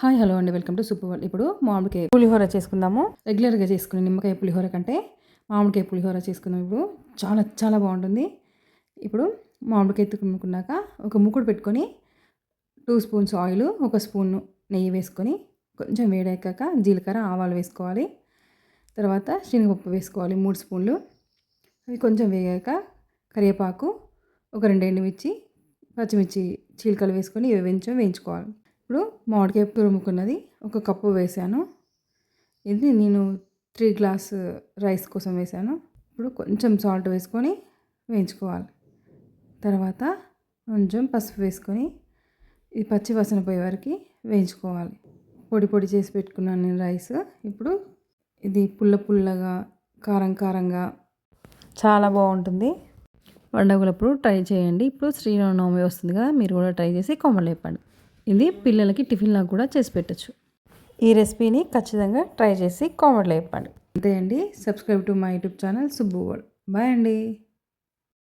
Hi hello అండి. Welcome to super world. ఇప్పుడు మామిడికాయ పులిహోర చేసుకుందాము. రెగ్యులర్గా చేసుకునే నిమ్మకాయ పులిహోర కంటే మామిడికాయ పులిహోర చేసుకుందాం. ఇప్పుడు చాలా చాలా బాగుంటుంది. ఇప్పుడు మామిడికాయ తురుముకున్నాక ఒక ముక్కుడు పెట్టుకొని టూ స్పూన్స్ ఆయిల్ ఒక స్పూన్ నెయ్యి వేసుకొని కొంచెం వేడెక్కాక జీలకర్ర ఆవాలు వేసుకోవాలి. తర్వాత శనగపప్పు వేసుకోవాలి మూడు స్పూన్లు. అవి కొంచెం వేగాక కరివేపాకు ఒక రెండు ఎండుమిర్చి పచ్చిమిర్చి చీలికలు వేసుకొని ఇవి కొంచెం వేయించుకోవాలి. ఇప్పుడు మామిడికాయ తురుముకున్నది. ఒక కప్పు వేసాను ఇది నేను త్రీ గ్లాస్ రైస్ కోసం వేసాను ఇప్పుడు కొంచెం సాల్ట్ వేసుకొని వేయించుకోవాలి. తర్వాత కొంచెం పసుపు వేసుకొని ఇది పచ్చి వాసన పోయే వరకు వేయించుకోవాలి. పొడి పొడి చేసి పెట్టుకున్నాను నేను రైస్. ఇప్పుడు ఇది పుల్ల పుల్లగా కారం కారంగా చాలా బాగుంటుంది. పండగలప్పుడు ట్రై చేయండి. ఇప్పుడు శ్రీరామనవమి వస్తుంది కదా మీరు కూడా ట్రై చేసి కొమ్మలు చెప్పండి. ఇది పిల్లలకి టిఫిన్లో కూడా చేసి పెట్టచ్చు. ఈ రెసిపీని ఖచ్చితంగా ట్రై చేసి కామెంట్లో చెప్పండి. అంతే అండి. Subscribe to my YouTube channel Subbu world. Bye అండి.